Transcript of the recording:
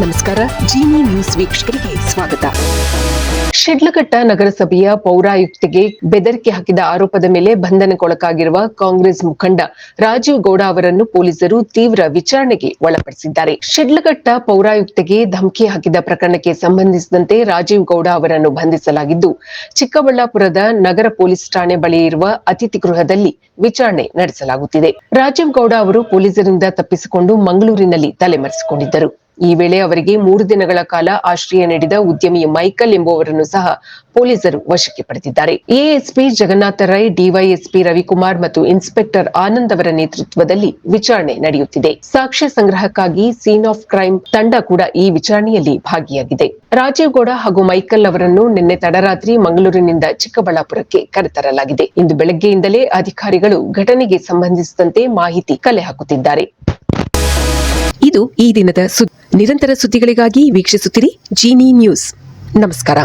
ನಮಸ್ಕಾರ, ಜಿನಿ ನ್ಯೂಸ್ ವೀಕ್ಷಕರಿಗೆ ಸ್ವಾಗತ. ಶಿಡ್ಲಘಟ್ಟ ನಗರಸಭೆಯ ಪೌರಾಯುಕ್ತಿಗೆ ಬೆದರಿಕೆ ಹಾಕಿದ ಆರೋಪದ ಮೇಲೆ ಬಂಧನಕ್ಕೊಳಗಾಗಿರುವ ಕಾಂಗ್ರೆಸ್ ಮುಖಂಡ ರಾಜೀವ್ ಗೌಡ ಅವರನ್ನು ಪೊಲೀಸರು ತೀವ್ರ ವಿಚಾರಣೆಗೆ ಒಳಪಡಿಸಿದ್ದಾರೆ. ಶಿಡ್ಲಘಟ್ಟ ಪೌರಾಯುಕ್ತಿಗೆ ಧಮಕಿ ಹಾಕಿದ ಪ್ರಕರಣಕ್ಕೆ ಸಂಬಂಧಿಸಿದಂತೆ ರಾಜೀವ್ ಗೌಡ ಅವರನ್ನು ಬಂಧಿಸಲಾಗಿದ್ದು, ಚಿಕ್ಕಬಳ್ಳಾಪುರದ ನಗರ ಪೊಲೀಸ್ ಠಾಣೆ ಬಳಿ ಇರುವ ಅತಿಥಿ ಗೃಹದಲ್ಲಿ ವಿಚಾರಣೆ ನಡೆಸಲಾಗುತ್ತಿದೆ. ರಾಜೀವ್ ಗೌಡ ಅವರು ಪೊಲೀಸರಿಂದ ತಪ್ಪಿಸಿಕೊಂಡು ಮಂಗಳೂರಿನಲ್ಲಿ ತಲೆಮರೆಸಿಕೊಂಡಿದ್ದರು. ಈ ವೇಳೆ ಅವರಿಗೆ ಮೂರು ದಿನಗಳ ಕಾಲ ಆಶ್ರಯ ನೀಡಿದ ಉದ್ಯಮಿ ಮೈಕಲ್ ಎಂಬುವರನ್ನು ಸಹ ಪೊಲೀಸರು ವಶಕ್ಕೆ ಪಡೆದಿದ್ದಾರೆ. ಎಎಸ್ಪಿ ಜಗನ್ನಾಥ ರೈ, ಡಿವೈಎಸ್ಪಿ ರವಿಕುಮಾರ್ ಮತ್ತು ಇನ್ಸ್ಪೆಕ್ಟರ್ ಆನಂದ್ ಅವರ ನೇತೃತ್ವದಲ್ಲಿ ವಿಚಾರಣೆ ನಡೆಯುತ್ತಿದೆ. ಸಾಕ್ಷ್ಯ ಸಂಗ್ರಹಕ್ಕಾಗಿ ಸೀನ್ ಆಫ್ ಕ್ರೈಮ್ ತಂಡ ಕೂಡ ಈ ವಿಚಾರಣೆಯಲ್ಲಿ ಭಾಗಿಯಾಗಿದೆ. ರಾಜೀವ್ ಹಾಗೂ ಮೈಕಲ್ ಅವರನ್ನು ನಿನ್ನೆ ತಡರಾತ್ರಿ ಮಂಗಳೂರಿನಿಂದ ಚಿಕ್ಕಬಳ್ಳಾಪುರಕ್ಕೆ ಕರೆತರಲಾಗಿದೆ. ಇಂದು ಬೆಳಗ್ಗೆಯಿಂದಲೇ ಅಧಿಕಾರಿಗಳು ಘಟನೆಗೆ ಸಂಬಂಧಿಸಿದಂತೆ ಮಾಹಿತಿ ಕಲೆ ಹಾಕುತ್ತಿದ್ದಾರೆ. ಇದು ಈ ದಿನದ ನಿರಂತರ ಸುದ್ದಿಗಳಿಗಾಗಿ ವೀಕ್ಷಿಸುತ್ತಿರಿ ಜೀನಿ ನ್ಯೂಸ್. ನಮಸ್ಕಾರ.